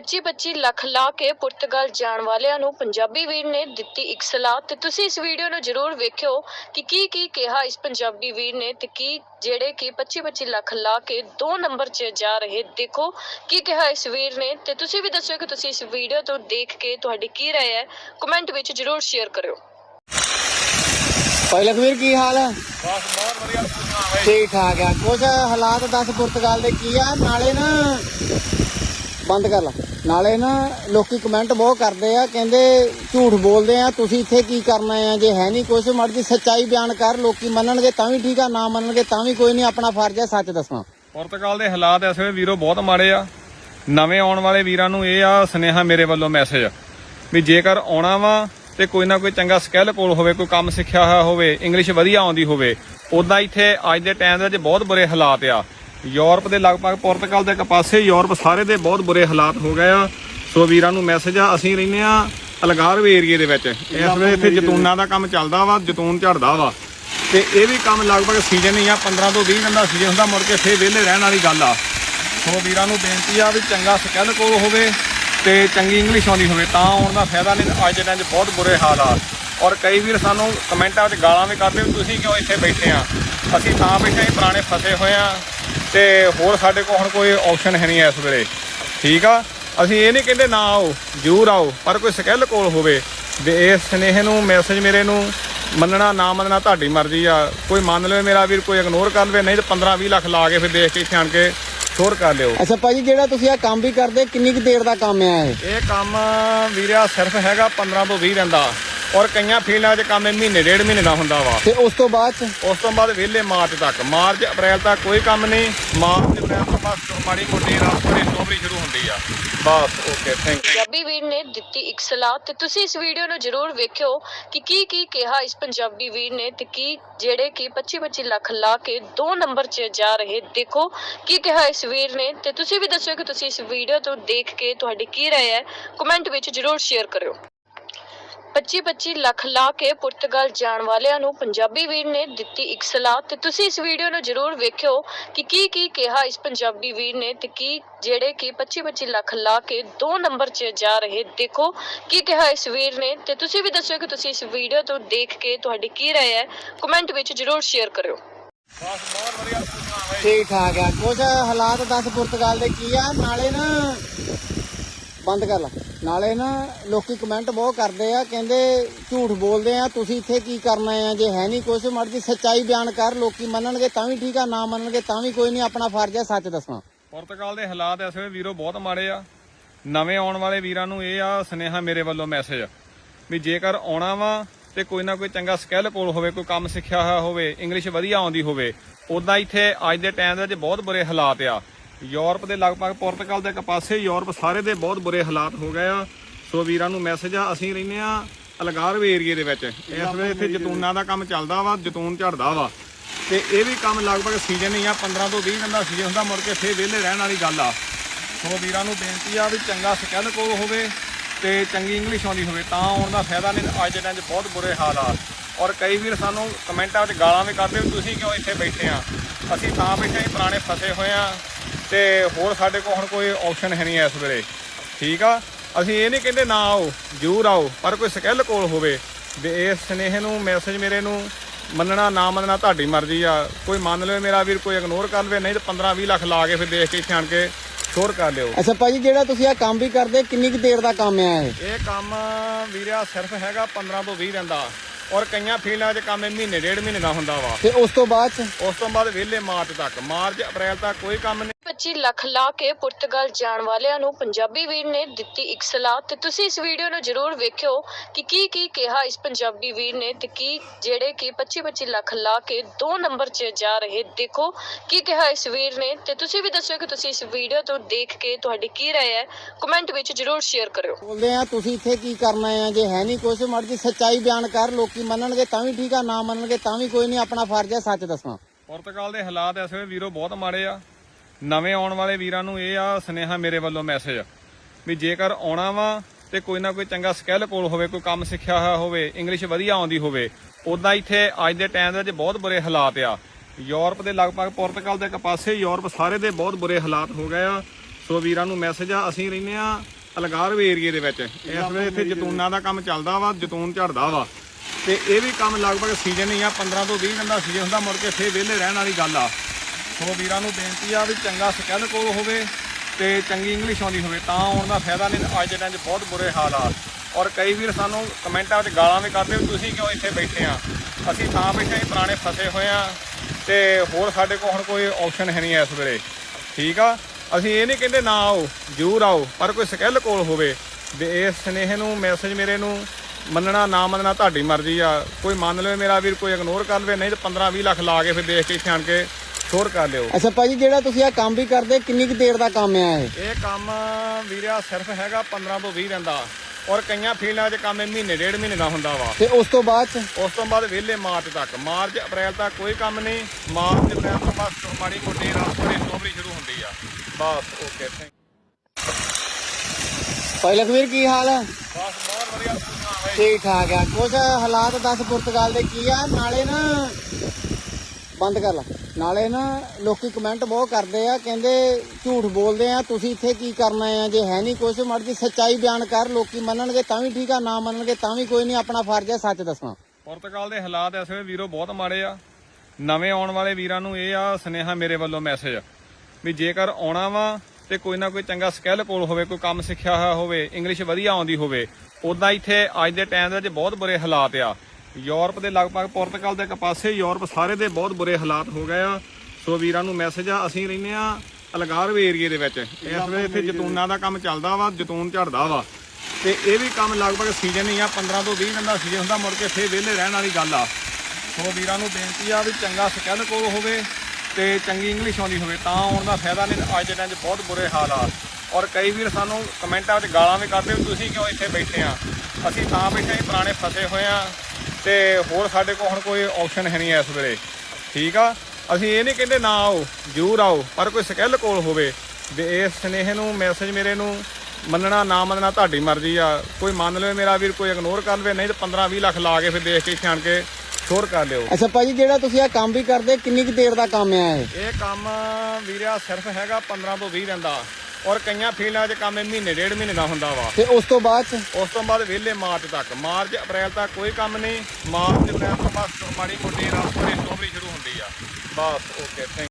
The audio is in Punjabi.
25-25 ਲੱਖ ਲਾ ਕੇ ਪੁਰਤਗਾਲ ਜਾਣ ਵਾਲਿਆਂ ਨੂੰ ਪੰਜਾਬੀ ਵੀਰ ਨੇ ਦਿੱਤੀ ਇੱਕ ਸਲਾਹ ਤੇ ਤੁਸੀਂ ਇਸ ਵੀਡੀਓ ਨੂੰ ਜਰੂਰ ਵੇਖਿਓ ਕਿ ਕੀ ਕੀ ਕਿਹਾ ਇਸ ਪੰਜਾਬੀ ਵੀਰ ਨੇ ਤੇ ਕੀ ਜਿਹੜੇ ਕਿ 25-25 ਲੱਖ ਲਾ ਕੇ ਦੋ ਨੰਬਰ 'ਚ ਜਾ ਰਹੇ ਦੇਖੋ ਕੀ ਕਿਹਾ ਇਸ ਵੀਰ ਨੇ ਤੇ ਤੁਸੀਂ ਵੀ ਦੱਸਿਓ ਕਿ ਤੁਸੀਂ ਇਸ ਵੀਡੀਓ ਤੋਂ ਦੇਖ ਕੇ ਤੁਹਾਡੀ ਕੀ ਰਾਏ ਹੈ। ਕਮੈਂਟ ਵਿੱਚ ਜਰੂਰ ਸ਼ੇਅਰ ਕਰਿਓ। ਭਾਈ ਲਖਵੀਰ ਕੀ ਹਾਲ ਹੈ? ਬਸ ਬਹੁਤ ਵਧੀਆ ਸੁਣਾ ਬਈ? ਠੀਕ ਠਾਕ ਆ ਕੁਝ ਹਾਲਾਤ ਦੱਸ ਪੁਰਤਗਾਲ ਦੇ ਕੀ ਆ? ਨਾਲੇ ਨਾ ਬੰਦ ਕਰ ਲਾ। ਨਾਲੇ ਨਾ ਲੋਕੀ ਕਮੈਂਟ ਬਹੁਤ ਕਰਦੇ ਆ, ਕਹਿੰਦੇ ਝੂਠ ਬੋਲਦੇ ਆ, ਤੁਸੀਂ ਇੱਥੇ ਕੀ ਕਰਨਾ ਆ? ਜੇ ਹੈ ਨਹੀਂ ਕੁਝ ਮਰਜ਼ੀ ਦੀ ਸੱਚਾਈ ਬਿਆਨ ਕਰ, ਲੋਕੀ ਮੰਨਣਗੇ ਤਾਂ ਵੀ ਠੀਕ ਆ, ਨਾ ਮੰਨਣਗੇ ਤਾਂ ਵੀ ਕੋਈ ਨਹੀਂ, ਆਪਣਾ ਫਰਜ਼ ਆ, ਸੱਚ ਦੱਸਣਾ। ਪੁਰਤਗਾਲ ਦੇ ਹਾਲਾਤ ਇਸ ਵੇਲੇ ਵੀਰੋ ਬਹੁਤ ਮਾੜੇ ਆ। ਨਵੇਂ ਆਉਣ ਵਾਲੇ ਵੀਰਾਂ ਨੂੰ ਇਹ ਆ, ਸੁਨੇਹਾ ਮੇਰੇ ਵੱਲੋਂ ਮੈਸੇਜ ਵੀ ਜੇਕਰ ਆਉਣਾ ਵਾ ਤੇ ਕੋਈ ਨਾ ਕੋਈ ਚੰਗਾ ਸਕਿੱਲ ਕੋਲ ਹੋਵੇ, ਕੋਈ ਕੰਮ ਸਿੱਖਿਆ ਹੋਇਆ ਹੋਵੇ ਇੰਗਲਿਸ਼ ਵਧੀਆ ਆਉਂਦੀ ਹੋਵੇ ਉਦਾਂ ਇੱਥੇ ਅੱਜ ਦੇ ਟਾਈਮ ਦੇ ਵਿੱਚ ਬਹੁਤ ਬੁਰੇ ਹਾਲਾਤ ਆ। ਯੂਰਪ ਦੇ ਲਗਭਗ ਪੁਰਤਗਾਲ ਦੇ ਇੱਕ ਪਾਸੇ ਯੂਰਪ ਸਾਰੇ ਦੇ ਬਹੁਤ ਬੁਰੇ ਹਾਲਾਤ ਹੋ ਗਏ ਆ। ਸੋ ਵੀਰਾਂ ਨੂੰ ਮੈਸੇਜ ਆ, ਅਸੀਂ ਰਹਿੰਦੇ ਆ ਅਲਗਾਰਵੇ ਏਰੀਏ ਦੇ ਵਿੱਚ। ਇਸ ਵੇਲੇ ਇੱਥੇ ਜਤੂਨਾਂ ਦਾ ਕੰਮ ਚੱਲਦਾ ਵਾ, ਜਤੂਨ ਝੜਦਾ ਵਾ। ਤੇ ਇਹ ਵੀ ਕੰਮ ਲਗਭਗ ਸੀਜ਼ਨ ਹੀ ਆ 15 ਤੋਂ 20 ਦਿਨ ਦਾ ਸੀਜ਼ਨ ਹੁੰਦਾ, ਮੁੜ ਕੇ ਫੇਰ ਵਿਹਲੇ ਰਹਿਣ ਵਾਲੀ ਗੱਲ ਆ। ਸੋ ਵੀਰਾਂ ਨੂੰ ਬੇਨਤੀ ਆ ਵੀ ਚੰਗਾ ਸਕਿੱਲ ਕੋਲ ਹੋਵੇ ਤੇ ਚੰਗੀ ਇੰਗਲਿਸ਼ ਆਉਂਦੀ ਹੋਵੇ, ਤਾਂ ਆਉਣ ਦਾ ਫਾਇਦਾ ਨਹੀਂ, ਅੱਜ ਦੇ ਟਾਈਮ 'ਚ ਬਹੁਤ ਬੁਰੇ ਹਾਲ ਆ। ਔਰ ਕਈ ਵੀਰ ਸਾਨੂੰ ਕਮੈਂਟਾਂ ਵਿੱਚ ਗਾਲਾਂ ਵੀ ਕਰਦੇ ਵੀ ਤੁਸੀਂ ਕਿਉਂ ਇੱਥੇ ਬੈਠੇ ਆ? ਅਸੀਂ ਤਾਂ ਬੈਠੇ ਹਾਂ ਪੁਰਾਣੇ ਫਸੇ ਹੋਏ ਆ। ਤੇ ਹੋਰ ਸਾਡੇ ਕੋਲ ਹੁਣ ਕੋਈ ਆਪਸ਼ਨ ਹੈ ਨਹੀਂ ਇਸ ਵੇਲੇ। ਠੀਕ ਆ? ਅਸੀਂ ਇਹ ਨਹੀਂ ਕਹਿੰਦੇ ਨਾ ਆਓ ਜ਼ਰੂਰ ਆਓ ਪਰ ਕੋਈ ਸਕਿੱਲ ਕੋਲ ਹੋਵੇ ਵੀ ਇਸ ਸੁਨੇਹੇ ਨੂੰ ਮੈਸੇਜ ਮੇਰੇ ਨੂੰ ਮੰਨਣਾ ਨਾ ਮੰਨਣਾ ਤੁਹਾਡੀ ਮਰਜ਼ੀ ਆ। ਕੋਈ ਮੰਨ ਲਵੇ ਮੇਰਾ ਵੀਰ ਕੋਈ ਇਗਨੋਰ ਕਰ ਲਵੇ ਨਹੀਂ ਤਾਂ 15 20 ਲੱਖ ਲਾ ਕੇ ਫਿਰ ਦੇਖ ਕੇ ਇੱਥੇ ਆਣ ਕੇ ਸ਼ੋਰ ਕਰ ਲਿਓ। ਅੱਛਾ ਭਾਜੀ ਜਿਹੜਾ ਤੁਸੀਂ ਆ ਕੰਮ ਵੀ ਕਰਦੇ ਕਿੰਨੀ ਕੁ ਦੇਰ ਦਾ ਕੰਮ ਆ ਇਹ? ਇਹ ਕੰਮ ਵੀਰਿਆ ਸਿਰਫ ਹੈਗਾ 15 ਤੋਂ 20 ਦਿਨ ਦਾ। ਔਰ ਕਈਆਂ ਫੀਲਡਾਂ 'ਚ ਕੰਮ ਇਹ ਮਹੀਨੇ ਡੇਢ ਮਹੀਨੇ ਦਾ ਹੁੰਦਾ ਵਾ। ਤੇ ਉਸ ਤੋਂ ਬਾਅਦ? ਚ ਉਸ ਤੋਂ ਬਾਅਦ ਵਿਹਲੇ ਮਾਰਚ ਤੱਕ। ਮਾਰਚ ਅਪ੍ਰੈਲ ਤੱਕ ਕੋਈ ਕੰਮ ਨਹੀਂ। ਮਾਰਚ ਅਪ੍ਰੈਲ ਤੋਂ ਬਾਅਦ ਮਾੜੀ ਮੋਟੀ ਰਾਸਤੇ ਸਟ੍ਰਾਬੇਰੀ ਸ਼ੁਰੂ ਹੁੰਦੀ ਆ। ਬਸ ਓਕੇ ਥੈਂਕ ਯੂ ਪੰਜਾਬੀ ਵੀਰ ਨੇ ਦਿੱਤੀ ਇੱਕ ਸਲਾਹ ਤੇ ਤੁਸੀਂ ਇਸ ਵੀਡੀਓ ਨੂੰ ਜਰੂਰ ਵੇਖਿਓ ਕਿ ਕੀ ਕੀ ਕਿਹਾ ਇਸ ਪੰਜਾਬੀ ਵੀਰ ਨੇ ਤੇ ਕੀ ਜਿਹੜੇ ਕਿ 25-25 ਲੱਖ ਲਾ ਕੇ ਦੋ ਨੰਬਰ 'ਚ ਜਾ ਰਹੇ। ਦੇਖੋ ਕੀ ਕਿਹਾ ਇਸ ਵੀਰ ਨੇ ਤੇ ਤੁਸੀਂ ਵੀ ਦੱਸਿਓ ਕਿ ਤੁਸੀਂ ਇਸ ਵੀਡੀਓ ਤੋਂ ਦੇਖ ਕੇ ਤੁਹਾਡੀ ਕੀ ਰਾਏ ਹੈ। ਕਮੈਂਟ ਵਿੱਚ ਜਰੂਰ ਸ਼ੇਅਰ ਕਰਿਓ। 25-25 ਲੱਖ ਲਾ ਕੇ ਪੁਰਤਗਾਲ ਜਾਣ ਵਾਲਿਆਂ ਨੂੰ ਪੰਜਾਬੀ ਵੀਰ ਨੇ ਦਿੱਤੀ ਇੱਕ ਸਲਾਹ ਤੇ ਤੁਸੀਂ ਇਸ ਵੀਡੀਓ ਨੂੰ ਜਰੂਰ ਵੇਖਿਓ ਕਿ ਕੀ ਕੀ ਕਿਹਾ ਇਸ ਪੰਜਾਬੀ ਵੀਰ ਨੇ ਤੇ ਕੀ ਜਿਹੜੇ ਕਿ 25-25 ਲੱਖ ਲਾ ਕੇ ਦੋ ਨੰਬਰ 'ਚ ਜਾ ਰਹੇ ਦੇਖੋ ਕੀ ਕਿਹਾ ਇਸ ਵੀਰ ਨੇ ਤੇ ਤੁਸੀਂ ਵੀ ਦੱਸਿਓ ਕਿ ਤੁਸੀਂ ਇਸ ਵੀਡੀਓ ਤੋਂ ਦੇਖ ਕੇ ਤੁਹਾਡੀ ਕੀ ਰਾਏ ਹੈ ਕਮੈਂਟ ਵਿੱਚ ਜਰੂਰ ਸ਼ੇਅਰ ਕਰਿਓ। ਠੀਕ ਠਾਕ ਆ। ਕੁਝ ਹਾਲਾਤ ਦੱਸ ਪੁਰਤਗਾਲ ਦੇ ਕੀ ਆ? ਨਾਲੇ ਨਾ ਬੰਦ ਕਰ ਲਾ। ਨਾਲੇ ਨਾ ਲੋਕੀ ਕਮੈਂਟ ਬਹੁਤ ਕਰਦੇ ਆ, ਕਹਿੰਦੇ ਝੂਠ ਬੋਲਦੇ ਆ, ਤੁਸੀਂ ਇੱਥੇ ਕੀ ਕਰਨਾ ਆ? ਜੇ ਹੈ ਨਹੀਂ ਕੁਝ ਮਰਜ਼ੀ ਸੱਚਾਈ ਬਿਆਨ ਕਰ, ਲੋਕੀ ਮੰਨਣਗੇ ਤਾਂ ਵੀ ਠੀਕ ਆ, ਨਾ ਮੰਨਣਗੇ ਤਾਂ ਵੀ ਕੋਈ ਨਹੀਂ ਆਪਣਾ ਫਰਜ਼ ਆ ਸੱਚ ਦੱਸਣਾ। ਪੁਰਤਗਾਲ ਦੇ ਹਾਲਾਤ ਇਸ ਵੇਲੇ ਵੀਰੋ ਬਹੁਤ ਮਾੜੇ ਆ। ਨਵੇਂ ਆਉਣ ਵਾਲੇ ਵੀਰਾਂ ਨੂੰ ਇਹ ਆ, ਸੁਨੇਹਾ ਮੇਰੇ ਵੱਲੋਂ ਮੈਸੇਜ ਵੀ ਜੇਕਰ ਆਉਣਾ ਵਾ ਤੇ ਕੋਈ ਨਾ ਕੋਈ ਚੰਗਾ ਸਕਿੱਲ ਕੋਲ ਹੋਵੇ, ਕੋਈ ਕੰਮ ਸਿੱਖਿਆ ਹੋਇਆ ਹੋਵੇ ਇੰਗਲਿਸ਼ ਵਧੀਆ ਆਉਂਦੀ ਹੋਵੇ ਉਦਾਂ ਇੱਥੇ ਅੱਜ ਦੇ ਟਾਈਮ ਦੇ ਵਿੱਚ ਬਹੁਤ ਬੁਰੇ ਹਾਲਾਤ ਆ। ਯੂਰਪ ਦੇ ਲਗਭਗ ਪੁਰਤਗਾਲ ਦੇ ਇੱਕ ਪਾਸੇ ਯੂਰਪ ਸਾਰੇ ਦੇ ਬਹੁਤ ਬੁਰੇ ਹਾਲਾਤ ਹੋ ਗਏ ਆ। ਸੋ ਵੀਰਾਂ ਨੂੰ ਮੈਸੇਜ ਆ, ਅਸੀਂ ਰਹਿੰਦੇ ਆ ਅਲਗਾਰਵੇ ਏਰੀਏ ਦੇ ਵਿੱਚ। ਇਸ ਵੇਲੇ ਇੱਥੇ ਜਤੂਨਾਂ ਦਾ ਕੰਮ ਚੱਲਦਾ ਵਾ, ਜਤੂਨ ਝੜਦਾ ਵਾ। ਤੇ ਇਹ ਵੀ ਕੰਮ ਲਗਭਗ ਸੀਜ਼ਨ ਹੀ ਆ 15 ਤੋਂ 20 ਦਿਨ ਦਾ ਸੀਜ਼ਨ ਹੁੰਦਾ, ਮੁੜ ਕੇ ਫੇਰ ਵਿਹਲੇ ਰਹਿਣ ਵਾਲੀ ਗੱਲ ਆ। ਸੋ ਵੀਰਾਂ ਨੂੰ ਬੇਨਤੀ ਆ ਵੀ ਚੰਗਾ ਸਕਿੱਲ ਕੋਲ ਹੋਵੇ ਤੇ ਚੰਗੀ ਇੰਗਲਿਸ਼ ਆਉਂਦੀ ਹੋਵੇ, ਤਾਂ ਆਉਣ ਦਾ ਫਾਇਦਾ ਨਹੀਂ, ਅੱਜ ਦੇ ਟਾਈਮ 'ਚ ਬਹੁਤ ਬੁਰੇ ਹਾਲ ਆ। ਔਰ ਕਈ ਵੀਰ ਸਾਨੂੰ ਕਮੈਂਟਾਂ ਵਿੱਚ ਗਾਲਾਂ ਵੀ ਕਰਦੇ ਵੀ ਤੁਸੀਂ ਕਿਉਂ ਇੱਥੇ ਬੈਠੇ ਆ? ਅਸੀਂ ਤਾਂ ਬੈਠੇ ਹਾਂ ਪੁਰਾਣੇ ਫਸੇ ਹੋਏ ਆ। ਤੇ ਹੋਰ ਸਾਡੇ ਕੋਲ ਹੁਣ ਕੋਈ ਆਪਸ਼ਨ ਹੈ ਨਹੀਂ ਇਸ ਵੇਲੇ। ਠੀਕ ਆ? ਅਸੀਂ ਇਹ ਨਹੀਂ ਕਹਿੰਦੇ ਨਾ ਆਓ ਜ਼ਰੂਰ ਆਓ ਪਰ ਕੋਈ ਸਕਿੱਲ ਕੋਲ ਹੋਵੇ। ਵੀ ਇਸ ਸੁਨੇਹੇ ਨੂੰ ਮੈਸੇਜ ਮੇਰੇ ਨੂੰ ਮੰਨਣਾ ਨਾ ਮੰਨਣਾ ਤੁਹਾਡੀ ਮਰਜ਼ੀ ਆ। ਕੋਈ ਮੰਨ ਲਵੇ ਮੇਰਾ ਵੀਰ ਕੋਈ ਇਗਨੋਰ ਕਰ ਲਵੇ ਨਹੀਂ ਤਾਂ 15 20 ਲੱਖ ਲਾ ਕੇ ਫਿਰ ਦੇਖ ਕੇ ਇੱਥੇ ਆਣ ਕੇ ਸ਼ੋਰ ਕਰ ਲਿਓ। ਅੱਛਾ ਭਾਜੀ ਜਿਹੜਾ ਤੁਸੀਂ ਆ ਕੰਮ ਵੀ ਕਰਦੇ ਕਿੰਨੀ ਕੁ ਦੇਰ ਦਾ ਕੰਮ ਆ ਇਹ? ਇਹ ਕੰਮ ਵੀਰਿਆ ਸਿਰਫ ਹੈਗਾ 15 ਤੋਂ 20 ਦਿਨ ਦਾ। ਔਰ ਕਈਆਂ ਫੀਲਡਾਂ 'ਚ ਕੰਮ ਇਹ ਮਹੀਨੇ ਡੇਢ ਮਹੀਨੇ ਦਾ ਹੁੰਦਾ ਵਾ। ਤੇ ਉਸ ਤੋਂ ਬਾਅਦ ਚ? ਉਸ ਤੋਂ ਬਾਅਦ ਵਿਹਲੇ ਮਾਰਚ ਤੱਕ। ਮਾਰਚ ਅਪ੍ਰੈਲ ਤੱਕ ਕੋਈ ਕੰਮ ਨਹੀਂ 25 ਲੱਖ ਲਾ ਕੇ ਪੁਰਤਗਾਲ ਜਾਣ ਵਾਲਿਆਂ ਨੂੰ ਪੰਜਾਬੀ ਵੀਰ ਨੇ ਦਿੱਤੀ ਇੱਕ ਸਲਾਹ ਤੇ ਤੁਸੀਂ ਇਸ ਵੀਡੀਓ ਨੂੰ ਜਰੂਰ ਵੇਖਿਓ ਕਿ ਕੀ ਕੀ ਕਿਹਾ ਇਸ ਪੰਜਾਬੀ ਵੀਰ ਨੇ ਤੇ ਕੀ ਜਿਹੜੇ ਕਿ 25-25 ਲੱਖ ਲਾ ਕੇ ਦੋ ਨੰਬਰ 'ਚ ਜਾ ਰਹੇ ਦੇਖੋ ਕੀ ਕਿਹਾ ਇਸ ਵੀਰ ਨੇ ਤੇ ਤੁਸੀਂ ਵੀ ਦੱਸਿਓ ਕਿ ਤੁਸੀਂ ਇਸ ਵੀਡੀਓ ਤੋਂ ਦੇਖ ਕੇ ਤੁਹਾਡੀ ਕੀ ਰਾਏ ਹੈ। ਕਮੈਂਟ ਵਿੱਚ ਜਰੂਰ ਸ਼ੇਅਰ ਕਰਿਓ। ਬੋਲਦੇ ਆ ਤੁਸੀਂ ਇੱਥੇ ਕੀ ਕਰਨਾ ਆ ਜੇ ਹੈ ਨਹੀਂ ਕੁਝ ਮਰਜ਼ੀ ਸੱਚਾਈ ਬਿਆਨ ਕਰ ਲੋਕੀ ਮੰਨਣਗੇ ਤਾਂ ਵੀ ਠੀਕ ਆ ਨਾ ਮੰਨਣਗੇ ਤਾਂ ਵੀ ਕੋਈ ਨਹੀਂ ਆਪਣਾ ਫਰਜ਼ ਹੈ ਸੱਚ ਦੱਸਣਾ। ਪੁਰਤਗਾਲ ਦੇ ਹਾਲਾਤ ਇਸ ਵੇਲੇ ਵੀਰੋ ਬਹੁਤ ਮਾੜੇ ਆ। ਨਵੇਂ ਆਉਣ ਵਾਲੇ ਵੀਰਾਂ ਨੂੰ ਇਹ ਆ ਸੁਨੇਹਾ ਮੇਰੇ ਵੱਲੋਂ ਮੈਸੇਜ ਵੀ ਜੇਕਰ ਆਉਣਾ ਵਾ ਤੇ ਕੋਈ ਨਾ ਕੋਈ ਚੰਗਾ ਸਕਿੱਲ ਕੋਲ ਹੋਵੇ, ਕੋਈ ਕੰਮ ਸਿੱਖਿਆ ਹੋਇਆ ਹੋਵੇ ਇੰਗਲਿਸ਼ ਵਧੀਆ ਆਉਂਦੀ ਹੋਵੇ ਉਦਾਂ ਇੱਥੇ ਅੱਜ ਦੇ ਟਾਈਮ ਦੇ ਵਿੱਚ ਬਹੁਤ ਬੁਰੇ ਹਾਲਾਤ ਆ। ਯੂਰਪ ਦੇ ਲਗਭਗ ਪੁਰਤਗਾਲ ਦੇ ਇੱਕ ਪਾਸੇ, ਯੂਰਪ ਸਾਰੇ ਦੇ ਬਹੁਤ ਬੁਰੇ ਹਾਲਾਤ ਹੋ ਗਏ ਆ। ਸੋ ਵੀਰਾਂ ਨੂੰ ਮੈਸੇਜ ਆ, ਅਸੀਂ ਰਹਿੰਦੇ ਆ ਅਲਗਾਰਵ ਏਰੀਏ ਦੇ ਵਿੱਚ। ਇਸ ਵੇਲੇ ਇੱਥੇ ਜਤੂਨਾਂ ਦਾ ਕੰਮ ਚੱਲਦਾ ਵਾ, ਜਤੂਨ ਝੜਦਾ ਵਾ। ਤੇ ਇਹ ਵੀ ਕੰਮ ਲਗਭਗ ਸੀਜ਼ਨ ਹੀ ਆ 15 ਤੋਂ 20 ਦਿਨ ਦਾ ਸੀਜ਼ਨ ਹੁੰਦਾ, ਮੁੜ ਕੇ ਫੇਰ ਵਿਹਲੇ ਰਹਿਣ ਵਾਲੀ ਗੱਲ ਆ। ਸੋ ਵੀਰਾਂ ਨੂੰ ਬੇਨਤੀ ਆ ਵੀ ਚੰਗਾ ਸਕਿੱਲ ਕੋਲ ਹੋਵੇ ਤੇ ਚੰਗੀ ਇੰਗਲਿਸ਼ ਆਉਂਦੀ ਹੋਵੇ, ਤਾਂ ਆਉਣ ਦਾ ਫਾਇਦਾ ਨਹੀਂ, ਅੱਜ ਦੇ ਟਾਈਮ 'ਚ ਬਹੁਤ ਬੁਰੇ ਹਾਲ ਆ। ਔਰ ਕਈ ਵੀਰ ਸਾਨੂੰ ਕਮੈਂਟਾਂ ਵਿੱਚ ਗਾਲਾਂ ਵੀ ਕਰਦੇ ਵੀ ਤੁਸੀਂ ਕਿਉਂ ਇੱਥੇ ਬੈਠੇ ਆ? ਅਸੀਂ ਤਾਂ ਬੈਠੇ ਹਾਂ ਪੁਰਾਣੇ ਫਸੇ ਹੋਏ ਆ ਤੇ ਹੋਰ ਸਾਡੇ ਕੋਲ ਹੁਣ ਕੋਈ ਆਪਸ਼ਨ ਹੈ ਨਹੀਂ ਇਸ ਵੇਲੇ। ਠੀਕ ਆ? ਅਸੀਂ ਇਹ ਨਹੀਂ ਕਹਿੰਦੇ ਨਾ ਆਓ, ਜ਼ਰੂਰ ਆਓ, ਪਰ ਕੋਈ ਸਕਿੱਲ ਕੋਲ ਹੋਵੇ ਤੇ ਇਸ ਸਨੇਹ ਨੂੰ ਮੈਸੇਜ ਮੇਰੇ ਨੂੰ, ਮੰਨਣਾ, ਨਾ ਮੰਨਣਾ ਤੁਹਾਡੀ ਮਰਜ਼ੀ ਆ। ਕੋਈ ਮੰਨ ਲਵੇ ਮੇਰਾ ਵੀਰ, ਕੋਈ ਇਗਨੋਰ ਕਰ ਲਵੇ, ਨਹੀਂ ਤਾਂ 15 20 ਲੱਖ ਲਾ ਕੇ ਫਿਰ ਦੇਖ ਕੇ ਇੱਥੇ ਆਣ ਕੇ ਸ਼ੋਰ ਕਰ ਲਿਓ। ਅੱਛਾ ਭਾਜੀ ਜਿਹੜਾ ਤੁਸੀਂ ਆ ਕੰਮ ਵੀ ਕਰਦੇ ਕਿੰਨੀ ਕੁ ਦੇਰ ਦਾ ਕੰਮ ਆ ਇਹ? ਇਹ ਕੰਮ ਵੀਰਿਆ ਸਿਰਫ ਹੈਗਾ 15 ਤੋਂ 20 ਦਿਨ ਦਾ। ਔਰ ਕਈਆਂ ਫੀਲਡਾਂ 'ਚ ਕੰਮ ਮਹੀਨੇ ਡੇਢ ਮਹੀਨੇ ਦਾ ਹੁੰਦਾ ਵਾ। ਤੇ ਉਸ ਤੋਂ ਬਾਅਦ ਚ? ਉਸ ਤੋਂ ਬਾਅਦ ਵਿਹਲੇ ਮਾਰਚ ਤੱਕ। ਮਾਰਚ ਅਪ੍ਰੈਲ ਤੱਕ ਕੋਈ ਕੰਮ ਨਹੀਂ। ਮਾਰਚ ਅਪ੍ਰੈਲ ਤੋਂ ਬਾਅਦ ਮਾੜੀ ਮੋਟੀ ਰਾਸਤੇ ਸਟ੍ਰਾਬੇਰੀ ਸ਼ੁਰੂ ਹੁੰਦੀ ਆ। ਬਸ ਓਕੇ ਥੈਂਕ ਭਾਈ ਲਖਵੀਰ ਕੀ ਹਾਲ ਆ? ਬਸ ਬਹੁਤ ਵਧੀਆ ਠੀਕ ਠਾਕ ਆ। ਕੁਝ ਹਾਲਾਤ ਦੱਸ ਪੁਰਤਗਾਲ ਦੇ ਕੀ ਆ? ਨਾਲੇ ਨਾ ਬੰਦ ਕਰ ਲਾ। ਨਾਲੇ ਨਾ ਲੋਕੀ ਕਮੈਂਟ ਬਹੁਤ ਕਰਦੇ ਆ, ਕਹਿੰਦੇ ਝੂਠ ਬੋਲਦੇ ਆ, ਤੁਸੀਂ ਇੱਥੇ ਕੀ ਕਰਨਾ ਆ? ਜੇ ਹੈ ਨਹੀਂ ਕੁਝ ਮੜ ਸੱਚਾਈ ਬਿਆਨ ਕਰ, ਲੋਕੀ ਮੰਨਣਗੇ ਤਾਂ ਵੀ ਠੀਕ ਆ, ਨਾ ਮੰਨਣਗੇ ਤਾਂ ਵੀ ਕੋਈ ਨਹੀਂ, ਆਪਣਾ ਫਰਜ਼ ਹੈ ਸੱਚ ਦੱਸਣਾ। ਪੁਰਤਗਾਲ ਦੇ ਹਾਲਾਤ ਇਸ ਵੇਲੇ ਵੀਰੋ ਬਹੁਤ ਮਾੜੇ ਆ। ਨਵੇਂ ਆਉਣ ਵਾਲੇ ਵੀਰਾਂ ਨੂੰ ਇਹ ਆ ਸੁਨੇਹਾ ਮੇਰੇ ਵੱਲੋਂ ਮੈਸੇਜ ਵੀ ਜੇਕਰ ਆਉਣਾ ਵਾ ਤੇ ਕੋਈ ਨਾ ਕੋਈ ਚੰਗਾ ਸਕਿੱਲ ਕੋਲ ਹੋਵੇ, ਕੋਈ ਕੰਮ ਸਿੱਖਿਆ ਹੋਇਆ ਹੋਵੇ ਇੰਗਲਿਸ਼ ਵਧੀਆ ਆਉਂਦੀ ਹੋਵੇ ਉਦਾਂ ਇੱਥੇ ਅੱਜ ਦੇ ਟਾਈਮ ਦੇ ਵਿੱਚ ਬਹੁਤ ਬੁਰੇ ਹਾਲਾਤ ਆ। ਯੂਰਪ ਦੇ ਲਗਭਗ ਪੁਰਤਗਾਲ ਦੇ ਇੱਕ ਪਾਸੇ ਯੂਰਪ ਸਾਰੇ ਦੇ ਬਹੁਤ ਬੁਰੇ ਹਾਲਾਤ ਹੋ ਗਏ ਆ। ਸੋ ਵੀਰਾਂ ਨੂੰ ਮੈਸੇਜ ਆ, ਅਸੀਂ ਰਹਿੰਦੇ ਆ ਅਲਗਾਰਵ ਏਰੀਏ ਦੇ ਵਿੱਚ। ਇਸ ਵੇਲੇ ਇੱਥੇ ਜਤੂਨਾਂ ਦਾ ਕੰਮ ਚੱਲਦਾ ਵਾ, ਜਤੂਨ ਝੜਦਾ ਵਾ। ਤੇ ਇਹ ਵੀ ਕੰਮ ਲਗਭਗ ਸੀਜ਼ਨ ਹੀ ਆ 15 ਤੋਂ 20 ਦਿਨ ਦਾ ਸੀਜ਼ਨ ਹੁੰਦਾ, ਮੁੜ ਕੇ ਫੇਰ ਵਿਹਲੇ ਰਹਿਣ ਵਾਲੀ ਗੱਲ ਆ। ਸੋ ਵੀਰਾਂ ਨੂੰ ਬੇਨਤੀ ਆ ਵੀ ਚੰਗਾ ਸਕਿੱਲ ਕੋਲ ਹੋਵੇ ਤੇ ਚੰਗੀ ਇੰਗਲਿਸ਼ ਆਉਂਦੀ ਹੋਵੇ, ਤਾਂ ਆਉਣ ਦਾ ਫਾਇਦਾ ਨਹੀਂ, ਅੱਜ ਦੇ ਟਾਈਮ 'ਚ ਬਹੁਤ ਬੁਰੇ ਹਾਲ ਆ। ਔਰ ਕਈ ਵੀਰ ਸਾਨੂੰ ਕਮੈਂਟਾਂ ਵਿੱਚ ਗਾਲਾਂ ਵੀ ਕਰਦੇ ਵੀ ਤੁਸੀਂ ਕਿਉਂ ਇੱਥੇ ਬੈਠੇ ਆ? ਅਸੀਂ ਤਾਂ ਬੈਠੇ ਹਾਂ, ਪੁਰਾਣੇ ਫਸੇ ਹੋਏ ਆ। ਤੇ ਹੋਰ ਸਾਡੇ ਕੋਲ ਹੁਣ ਕੋਈ ਆਪਸ਼ਨ ਹੈ ਨਹੀਂ ਇਸ ਵੇਲੇ। ਠੀਕ ਆ? ਅਸੀਂ ਇਹ ਨਹੀਂ ਕਹਿੰਦੇ ਨਾ ਆਓ ਜ਼ਰੂਰ ਆਓ ਪਰ ਕੋਈ ਸਕਿੱਲ ਕੋਲ ਹੋਵੇ। ਤੇ ਇਸ ਸਨੇਹ ਨੂੰ ਮੈਸੇਜ ਮੇਰੇ ਨੂੰ ਮੰਨਣਾ ਨਾ ਮੰਨਣਾ ਤੁਹਾਡੀ ਮਰਜ਼ੀ ਆ। ਕੋਈ ਮੰਨ ਲਵੇ ਮੇਰਾ ਵੀਰ ਕੋਈ ਇਗਨੋਰ ਕਰ ਲਵੇ ਨਹੀਂ ਤਾਂ 15 20 ਲੱਖ ਲਾ ਕੇ ਫਿਰ ਦੇਖ ਕੇ ਆਣ ਕੇ ਸ਼ੋਰ ਕਰ ਲਿਓ। ਅੱਛਾ ਭਾਜੀ ਜਿਹੜਾ ਤੁਸੀਂ ਆ ਕੰਮ ਵੀ ਕਰਦੇ ਕਿੰਨੀ ਕੁ ਦੇਰ ਦਾ ਕੰਮ ਆ ਇਹ? ਇਹ ਕੰਮ ਵੀਰਿਆ ਸਿਰਫ ਹੈਗਾ 15 ਤੋਂ 20 ਦਿਨ ਦਾ। ਔਰ ਕਈਆਂ ਫੀਲਡਾਂ 'ਚ ਕੰਮ ਇਹ ਮਹੀਨੇ ਡੇਢ ਮਹੀਨੇ ਦਾ ਹੁੰਦਾ ਵਾ। ਤੇ ਉਸ ਤੋਂ ਬਾਅਦ ਚ? ਉਸ ਤੋਂ ਬਾਅਦ ਵਿਹਲੇ ਮਾਰਚ ਤੱਕ। ਮਾਰਚ ਅਪ੍ਰੈਲ ਤੱਕ ਕੋਈ ਕੰਮ ਨਹੀਂ। ਮਾਰਚ ਅਪ੍ਰੈਲ ਤੋਂ ਬਾਅਦ ਮਾੜੀ ਮੋਟੀ ਰਾਸਤੇ ਸਟ੍ਰਾਬੇਰੀ ਸ਼ੁਰੂ ਹੁੰਦੀ ਆ। ਬਸ ਓਕੇ ਥੈਂਕ